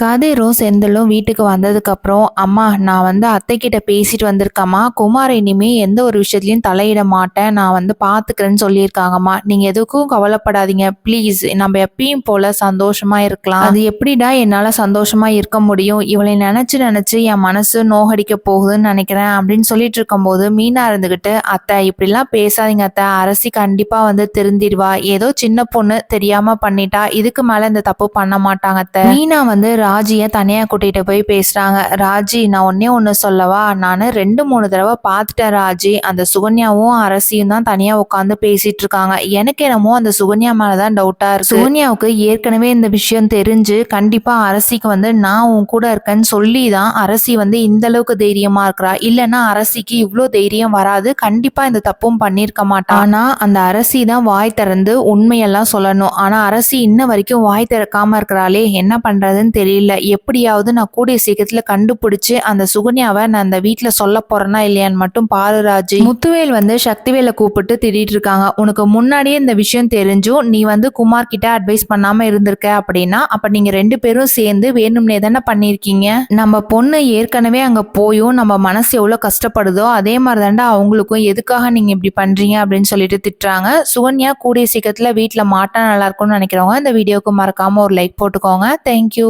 கதிரும் செந்திலும் வீட்டுக்கு வந்ததுக்கப்புறம் அம்மா நான் வந்து அத்தைக்கிட்ட பேசிட்டு வந்திருக்கம்மா. குமார் இனிமே எந்த ஒரு விஷயத்துலையும் தலையிட மாட்டேன். நான் வந்து பார்த்துக்கிறேன்னு சொல்லியிருக்காங்கம்மா. நீங்கள் எதுக்கும் கவலைப்படாதீங்க. ப்ளீஸ் நம்ம எப்பயும் போல சந்தோஷமா இருக்கலாம். அது எப்படிடா என்னால் சந்தோஷமா இருக்க முடியும்? இவளை நினச்சி நினச்சி என் மனசு நோகடிக்க போகுதுன்னு நினைக்கிறேன் அப்படின்னு சொல்லிட்டு இருக்கும்போது மீனா இருந்துக்கிட்டு அத்தை இப்படிலாம் பேசாதீங்க அத்தை. அரசி கண்டிப்பாக வந்து திருந்திடுவா. ஏதோ சின்ன பொண்ணு தெரியாமல் பண்ணிட்டா இதுக்கு மேலே இந்த தப்பு பண்ண மாட்டாங்க அத்தை. மீனா வந்து ராஜியை தனியாக கூட்டிகிட்டு போய் பேசுகிறாங்க ராஜி நான் ஒன்றே ஒன்று சொல்லவா? நான் ரெண்டு மூணு தடவை பார்த்துட்டேன் ராஜி. அந்த சுகன்யாவும் அரசியும் தான் தனியாக உட்காந்து பேசிகிட்டு இருக்காங்க. எனக்கு என்னமோ அந்த சுகன்யா மேலே தான் டவுட்டாக இருக்குது சுகன்யாவுக்கு ஏற்கனவே இந்த விஷயம் தெரிஞ்சு கண்டிப்பாக அரசிக்கு வந்து நான் உன் கூட இருக்கேன்னு சொல்லி தான் அரசி வந்து இந்த அளவுக்கு தைரியமாக இருக்கிறா. இல்லைன்னா அரசிக்கு இவ்வளோ தைரியம் வராது. கண்டிப்பாக இந்த தப்பும் பண்ணியிருக்க மாட்டான் ஆனால் அந்த அரசி தான் வாய் திறந்து உண்மையெல்லாம் சொல்லணும். ஆனால் அரசி இன்ன வரைக்கும் வாய் திறக்காமல் இருக்கிறாளே. என்ன பண்ணுறதுன்னு தெரியல. எப்படியாவது நான் கூடிய சீக்கிரத்தில் கண்டுபிடிச்சி அந்த சுகன்யாவை நான் அந்த வீட்டில் சொல்ல போறேனா இல்லையான்னு மட்டும் பாரு ராஜி. முத்துவேல் வந்து சக்திவேலை கூப்பிட்டு திட்டிட்டு இருக்காங்க. உனக்கு முன்னாடியே இந்த விஷயம் தெரிஞ்சும் நீ வந்து குமார் கிட்ட அட்வைஸ் பண்ணாம இருந்திருக்க அப்படின்னா அப்ப நீங்க ரெண்டு பேரும் சேர்ந்து வேணும்னே தானே பண்ணியிருக்கீங்க? நம்ம பொண்ணு ஏற்கனவே அங்க போயும் நம்ம மனசு எவ்வளவு கஷ்டப்படுதோ அதே மாதிரி தாண்டா அவங்களுக்கும். எதுக்காக நீங்க இப்படி பண்றீங்க அப்படின்னு சொல்லிட்டு திட்டுறாங்க. சுகன்யா கூடிய சீக்கிரத்துல வீட்டில் மாட்டா நல்லா இருக்கும்னு நினைக்கிறவங்க இந்த வீடியோக்கு மறக்காம ஒரு லைக் போட்டுக்கோங்க. தேங்க்யூ